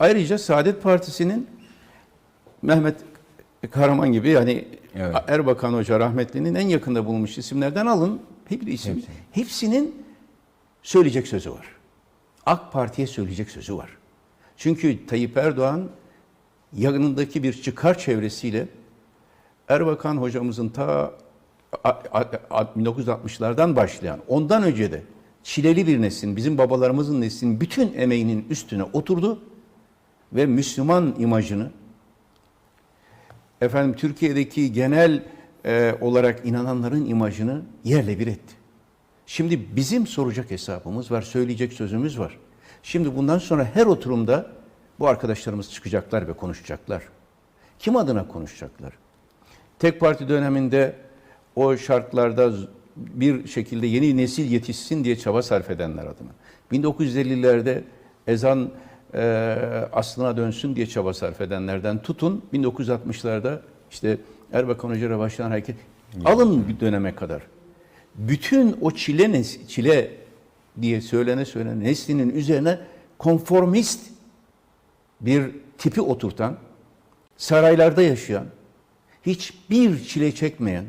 Ayrıca Saadet Partisi'nin Mehmet Kahraman gibi yani Evet. Erbakan Hoca rahmetlinin en yakında bulunmuş isimlerden alın. Bir isim. Hepsi. Hepsinin söyleyecek sözü var. AK Parti'ye söyleyecek sözü var. Çünkü Tayyip Erdoğan yanındaki bir çıkar çevresiyle Erbakan hocamızın ta a- a- a- 1960'lardan başlayan, ondan önce de çileli bir neslin, bizim babalarımızın neslinin bütün emeğinin üstüne oturdu ve Müslüman imajını efendim Türkiye'deki genel e, olarak inananların imajını yerle bir etti. Şimdi bizim soracak hesabımız var, söyleyecek sözümüz var. Şimdi bundan sonra her oturumda bu arkadaşlarımız çıkacaklar ve konuşacaklar. Kim adına konuşacaklar? Tek parti döneminde o şartlarda bir şekilde yeni nesil yetişsin diye çaba sarf edenler adına. 1950'lerde ezan e, aslına dönsün diye çaba sarf edenlerden tutun 1960'larda işte Erbakan Hoca'ya başlayan hareket alın bir döneme kadar. Bütün o çile nes- çile diye söylene söylene neslinin üzerine konformist bir tipi oturtan, saraylarda yaşayan, hiçbir çile çekmeyen,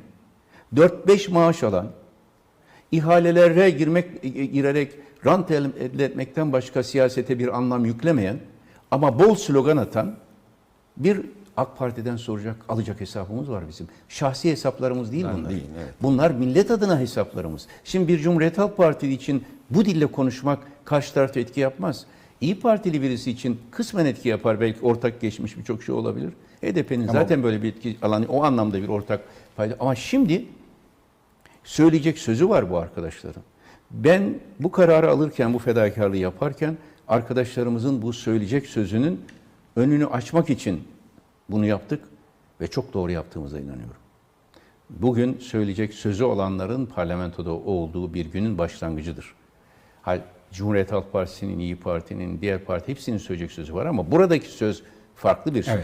4-5 maaş alan, ihalelere girmek girerek rant el- elde etmekten başka siyasete bir anlam yüklemeyen ama bol slogan atan bir AK Parti'den soracak, alacak hesabımız var bizim. Şahsi hesaplarımız değil Bunlar bunlar. değil, evet. Bunlar millet adına hesaplarımız. Şimdi bir Cumhuriyet Halk Partisi için bu dille konuşmak karşı tarafta etki yapmaz. İyi Partili birisi için kısmen etki yapar. Belki ortak geçmiş birçok şey olabilir. HDP'nin zaten böyle bir etki alanı o anlamda bir ortak payda. Ama şimdi söyleyecek sözü var bu arkadaşların. Ben bu kararı alırken, bu fedakarlığı yaparken arkadaşlarımızın bu söyleyecek sözünün önünü açmak için bunu yaptık ve çok doğru yaptığımıza inanıyorum. Bugün söyleyecek sözü olanların parlamentoda olduğu bir günün başlangıcıdır. Hal Cumhuriyet Halk Partisi'nin, İyi Parti'nin, diğer parti hepsinin söyleyecek sözü var ama buradaki söz farklı bir söz. Evet.